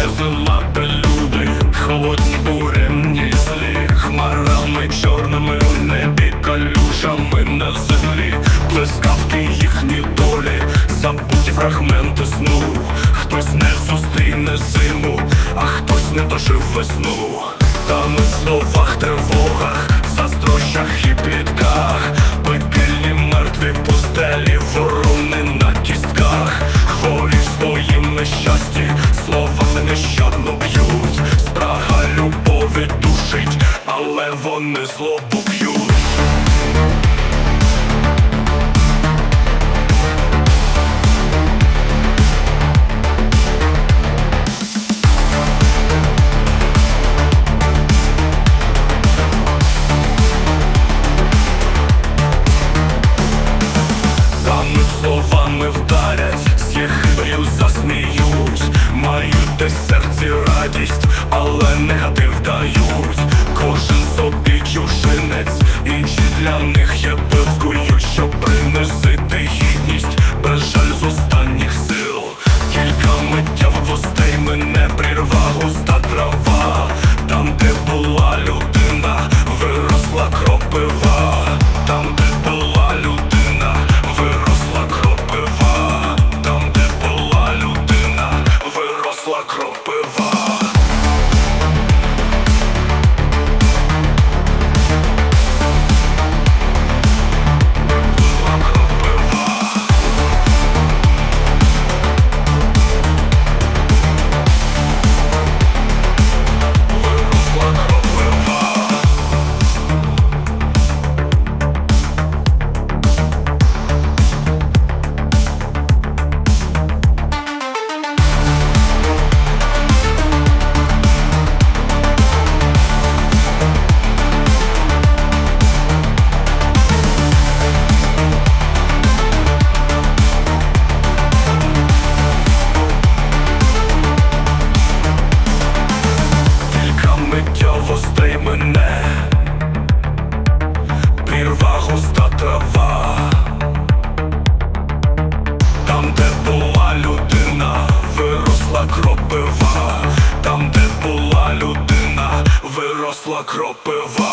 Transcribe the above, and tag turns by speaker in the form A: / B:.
A: де зима та холодні буремні злі, хмарами чорними в небі, калюшами на землі, блискавки їхні долі, забуті фрагменти сну, хтось не зустріне зиму, а хтось не дожив весну. та у словах тривогах, злобу п'ють. Тами словами вдарять, з хибрів засміють, мають десь серці радість, але негатив дають. Кожен для них Прірва густа трава Там, де була людина, виросла кропива. Там, де була людина, виросла кропива